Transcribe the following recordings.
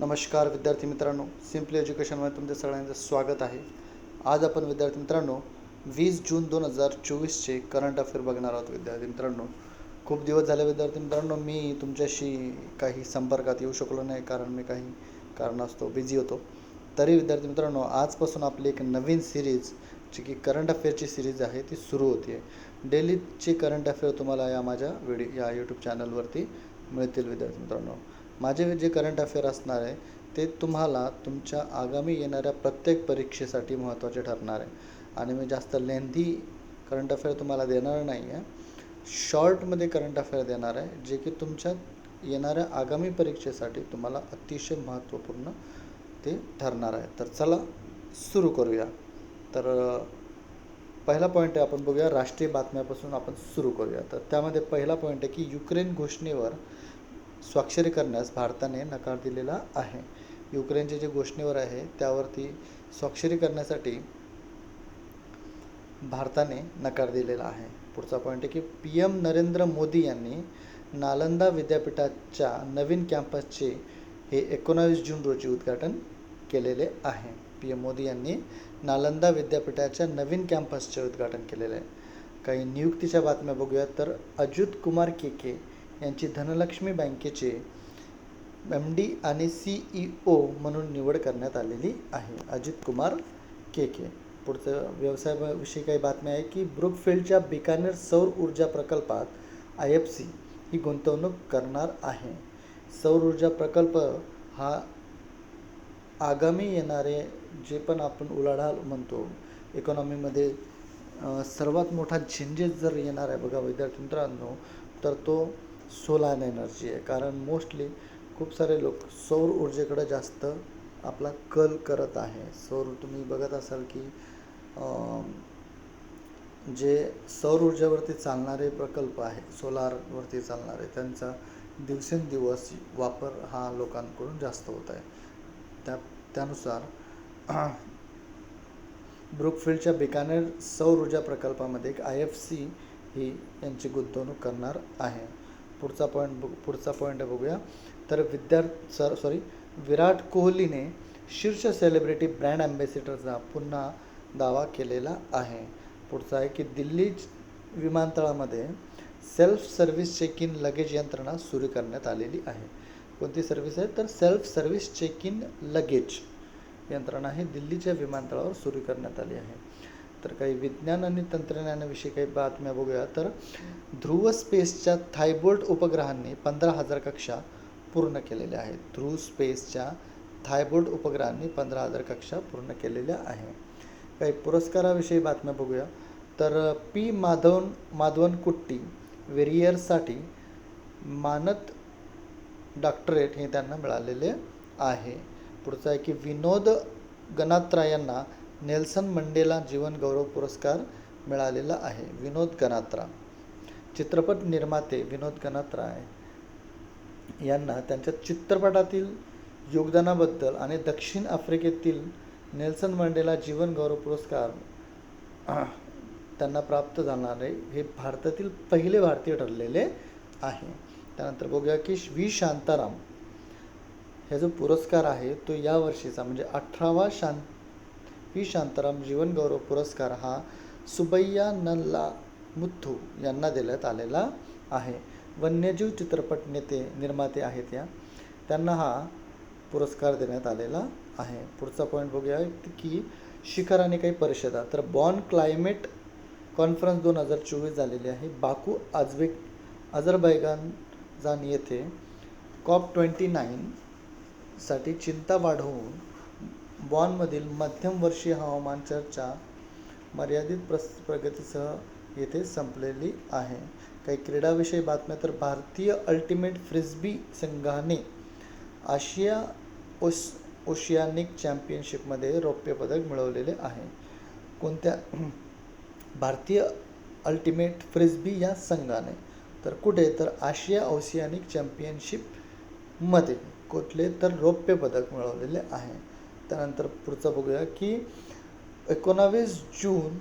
नमस्कार विद्यार्थी मित्रांनो सिम्पली एज्युकेशनमध्ये तुमच्या सगळ्यांचं स्वागत आहे. आज आपण विद्यार्थी मित्रांनो वीस जून दोन हजार चोवीसचे करंट अफेअर बघणार आहोत विद्यार्थी मित्रांनो. खूप दिवस झाले विद्यार्थी मित्रांनो मी तुमच्याशी काही संपर्कात येऊ शकलो नाही कारण मी काही कारणास्तव बिझी होतो. तरी विद्यार्थी मित्रांनो आजपासून आपली एक नवीन सिरीज जी की करंट अफेअरची सिरीज आहे ती सुरू होती आहे डेलीचे करंट अफेअर तुम्हाला या माझ्या व्हिडिओ या यूट्यूब चॅनलवरती मिळतील विद्यार्थी मित्रांनो. माझे जे करंट अफेअर असणार आहे ते तुम्हाला तुमच्या आगामी येणाऱ्या प्रत्येक परीक्षेसाठी महत्त्वाचे ठरणार आहे. आणि मी जास्त लेंथी करंट अफेअर तुम्हाला देणार नाही आहे. शॉर्टमध्ये करंट अफेअर देणार आहे जे की तुमच्या येणाऱ्या आगामी परीक्षेसाठी तुम्हाला अतिशय महत्त्वपूर्ण ते ठरणार आहे. तर चला सुरू करूया. तर पहिला पॉईंट आहे आपण बघूया राष्ट्रीय बातम्यापासून आपण सुरू करूया. तर त्यामध्ये पहिला पॉईंट आहे की युक्रेन घोषणेवर स्वाक्षरी करण्यास भारताने नकार दिलेला आहे. युक्रेनचे जे घोषणेवर आहे त्यावरती स्वाक्षरी करण्यासाठी भारताने नकार दिलेला आहे. पुढचा पॉईंट आहे की पी एम नरेंद्र मोदी यांनी नालंदा विद्यापीठाच्या नवीन कॅम्पसचे हे एकोणावीस जून रोजी उद्घाटन केलेले आहे. पी एम मोदी यांनी नालंदा विद्यापीठाच्या नवीन कॅम्पसचे उद्घाटन केलेले आहे. काही नियुक्तीच्या बातम्या बघूया तर अजित कुमार के के यांची धनलक्ष्मी बँकेचे एम डी आणि सी ई ओ म्हणून निवड करण्यात आलेली आहे. अजित कुमार के के. पुढचं व्यवसायाविषयी काही बातम्या आहे की ब्रुकफिल्डच्या बिकानेर सौर ऊर्जा प्रकल्पात आय एफ सी ही गुंतवणूक करणार आहे. सौर ऊर्जा प्रकल्प हा आगामी येणारे जे पण आपण उलाढाल म्हणतो इकॉनॉमीमध्ये सर्वात मोठा झेंजेस जर येणार आहे बघा विद्यार्थी मित्रांनो तर तो सोलार एनर्जी आहे. कारण मोस्टली खूप सारे लोक सौर ऊर्जेकडे जास्त आपला कल करत आहे. सौर तुम्ही बघत असाल की जे सौर ऊर्जेवरती चालणारे प्रकल्प आहे सोलारवरती चालणारे त्यांचा दिवसेंदिवस वापर हा लोकांकडून जास्त होत आहे. त्या त्यानुसार ब्रुकफिल्डच्या बिकानेर सौर ऊर्जा प्रकल्पामध्ये एक आय एफ सी ही यांची गुंतवणूक करणार आहे. पुढचा पॉईंट बघ पुढचा पॉईंट बघूया. तर विद्यार्थी सर सॉरी विराट कोहलीने शीर्ष सेलिब्रिटी ब्रँड ॲम्बॅसिडरचा पुन्हा दावा केलेला आहे. पुढचा आहे की Delhi विमानतळामध्ये self service check in luggage यंत्रणा सुरू करण्यात आलेली आहे. कोणती सर्व्हिस आहे? तर self service check in luggage यंत्रणा ही दिल्लीच्या विमानतळावर सुरू करण्यात आली आहे. तर काही विज्ञान आणि तंत्रज्ञानाविषयी काही बातम्या बघूया. तर ध्रुव स्पेसच्या थायबोल्ट उपग्रहांनी पंधरा हजार कक्षा पूर्ण केलेल्या आहेत. ध्रुव स्पेसच्या थायबोल्ट उपग्रहांनी पंधरा हजार कक्षा पूर्ण केलेल्या आहे. काही पुरस्काराविषयी बातम्या बघूया. तर पी माधवन माधवन कुट्टी वेरियरसाठी मानद डॉक्टरेट हे त्यांना मिळालेले आहे. पुढचं आहे की विनोद गणात्रा यांना नेल्सन मंडेला जीवन गौरव पुरस्कार मिळालेला आहे. विनोद गनात्रा चित्रपट निर्माते विनोद गणात्राय यांना त्यांच्या चित्रपटातील योगदानाबद्दल आणि दक्षिण आफ्रिकेतील नेल्सन मंडेला जीवन गौरव पुरस्कार त्यांना प्राप्त झाणारे हे भारतातील पहिले भारतीय ठरलेले आहे. त्यानंतर बघूया की व्ही शांताराम. हे जो पुरस्कार आहे तो या वर्षीचा म्हणजे अठरावा शांत पी शांताराम जीवनगौरव पुरस्कार हा सुबैया नल्ला मुथ्थू यांना देण्यात आलेला आहे. वन्यजीव चित्रपट नेते निर्माते आहेत या. त्यांना हा पुरस्कार देण्यात आलेला आहे. पुढचा पॉईंट बघूया की शिखर आणि काही परिषदा तर बॉन क्लायमेट कॉन्फरन्स दोन हजार चोवीस झालेली आहे. बाकू आजबेक जान येथे कॉप ट्वेंटी नाईनसाठी चिंता वाढवून बॉनमधील मध्यमवर्षीय हवामान चर्चा मर्यादित प्रस प्रगतीसह येथे संपलेली आहे. काही क्रीडाविषयी बातम्या तर भारतीय अल्टिमेट फ्रिस्बी संघाने आशिया ओस ओशियानिक चॅम्पियनशिपमध्ये रौप्य पदक मिळवलेले आहे. कोणत्या भारतीय अल्टिमेट फ्रिस्बी या संघाने? तर कुठे? तर आशिया ओशियानिक चॅम्पियनशिपमध्ये कुठले तर रौप्य पदक मिळवलेले आहे. त्यानंतर पुढचं बघूया की एकोणावीस जून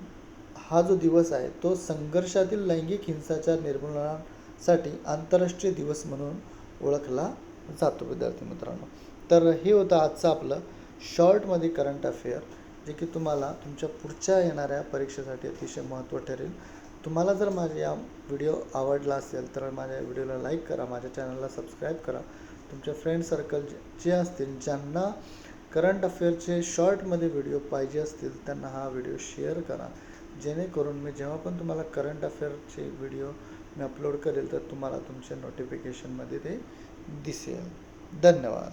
हा जो दिवस आहे तो संघर्षातील लैंगिक हिंसाचार निर्मूलनासाठी आंतरराष्ट्रीय दिवस म्हणून ओळखला जातो विद्यार्थी मित्रांनो. तर हे होतं आजचं आपलं शॉर्टमध्ये करंट अफेअर जे की तुम्हाला तुमच्या पुढच्या येणाऱ्या परीक्षेसाठी अतिशय महत्त्व ठरेल. तुम्हाला जर माझ्या या व्हिडिओ आवडला असेल तर माझ्या व्हिडिओला लाईक करा माझ्या चॅनलला सबस्क्राईब करा. तुमच्या फ्रेंड सर्कल जे असतील ज्यांना करंट अफेअरचे शॉर्टमध्ये व्हिडिओ पाहिजे असतील त्यांना हा व्हिडिओ शेअर करा. जेणेकरून मी जेव्हा पण तुम्हाला करंट अफेअरचे व्हिडिओ मी अपलोड करेल तर तुम्हाला तुमच्या नोटिफिकेशनमध्ये ते दिसेल. धन्यवाद.